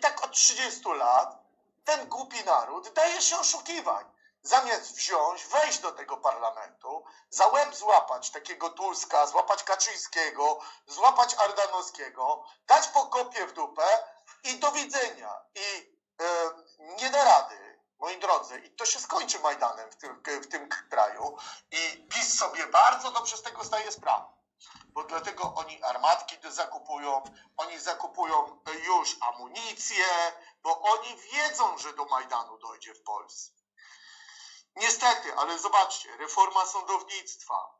I tak od 30 lat ten głupi naród daje się oszukiwać. Zamiast wziąć, wejść do tego parlamentu, za łeb złapać takiego Tuska, złapać Kaczyńskiego, złapać Ardanowskiego, dać po kopie w dupę i do widzenia. I e, nie da rady, moi drodzy. I to się skończy Majdanem w tym, w tym kraju. I PiS sobie bardzo dobrze z tego zdaje sprawę. Bo dlatego oni armatki zakupują, oni zakupują już amunicję, bo oni wiedzą, że do Majdanu dojdzie w Polsce. Niestety, ale zobaczcie, reforma sądownictwa,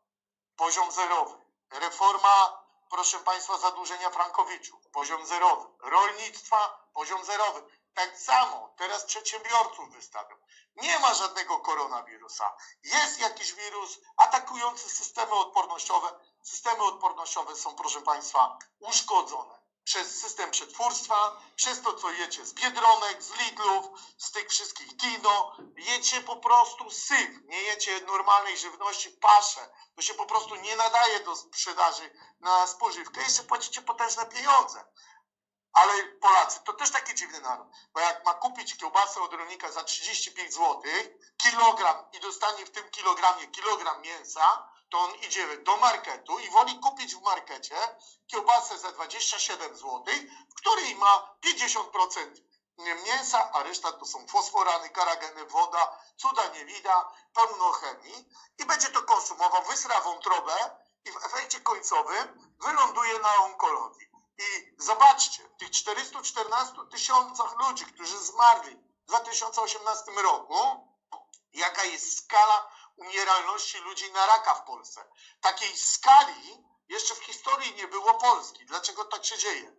poziom zerowy, reforma, proszę Państwa, zadłużenia frankowiczów, poziom zerowy, rolnictwa, poziom zerowy. Tak samo teraz przedsiębiorców wystawią. Nie ma żadnego koronawirusa. Jest jakiś wirus atakujący systemy odpornościowe. Systemy odpornościowe są, proszę Państwa, uszkodzone przez system przetwórstwa, przez to, co jecie z Biedronek, z Lidlów, z tych wszystkich Dino. Jecie po prostu syf. Nie jecie normalnej żywności, pasze. To się po prostu nie nadaje do sprzedaży na spożywkę. Jeszcze płacicie potężne pieniądze. Ale Polacy to też taki dziwny naród, bo jak ma kupić kiełbasę od rolnika za 35 zł, kilogram i dostanie w tym kilogramie kilogram mięsa, to on idzie do marketu i woli kupić w markecie kiełbasę za 27 zł, w której ma 50% mięsa, a reszta to są fosforany, karageny, woda, cuda nie wida, pełno chemii i będzie to konsumował, wysra wątrobę i w efekcie końcowym wyląduje na onkologii. I zobaczcie, w tych 414 tysiącach ludzi, którzy zmarli w 2018 roku, jaka jest skala umieralności ludzi na raka w Polsce. Takiej skali jeszcze w historii nie było Polski. Dlaczego tak się dzieje?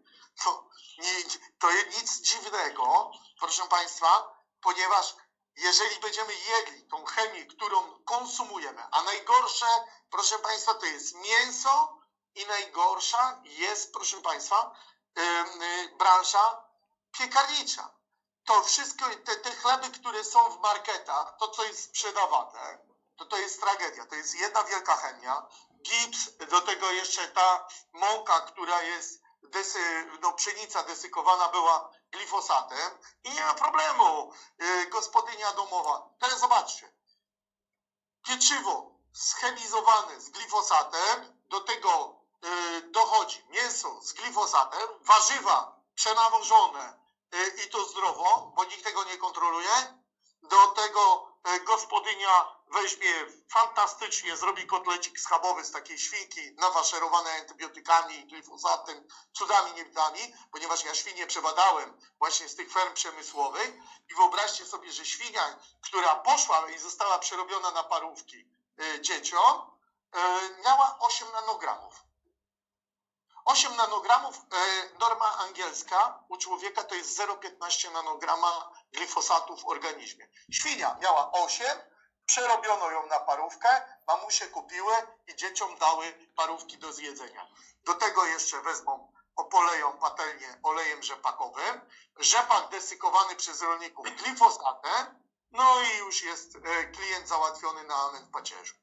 To, nie, to nic dziwnego, proszę Państwa, ponieważ jeżeli będziemy jedli tą chemię, którą konsumujemy, a najgorsze, proszę Państwa, to jest mięso i najgorsza jest, proszę Państwa, yy, yy, branża piekarnicza. To wszystko, te, te chleby, które są w marketach, to co jest sprzedawane, to to jest tragedia. To jest jedna wielka chemia. Gips, do tego jeszcze ta mąka, która jest, desy, no pszenica desykowana była glifosatem i nie ma problemu. Yy, gospodynia domowa. Teraz zobaczcie. Pieczywo schemizowane z glifosatem, do tego yy, dochodzi mięso z glifosatem, warzywa przenawożone yy, i to zdrowo, bo nikt tego nie kontroluje. Do tego gospodynia weźmie fantastycznie, zrobi kotlecik schabowy z takiej świnki nawaszerowanej antybiotykami glifosatem, cudami niewidami, ponieważ ja świnie przebadałem właśnie z tych ferm przemysłowych i wyobraźcie sobie, że świnia, która poszła i została przerobiona na parówki y, dzieciom, y, miała 8 nanogramów. 8 nanogramów, y, norma angielska u człowieka to jest 0,15 nanograma glifosatu w organizmie. Świnia miała 8, przerobiono ją na parówkę, mamusie kupiły i dzieciom dały parówki do zjedzenia. Do tego jeszcze wezmą, opoleją patelnię olejem rzepakowym, rzepak desykowany przez rolników glifosatem, no i już jest e, klient załatwiony na amen pacierzu.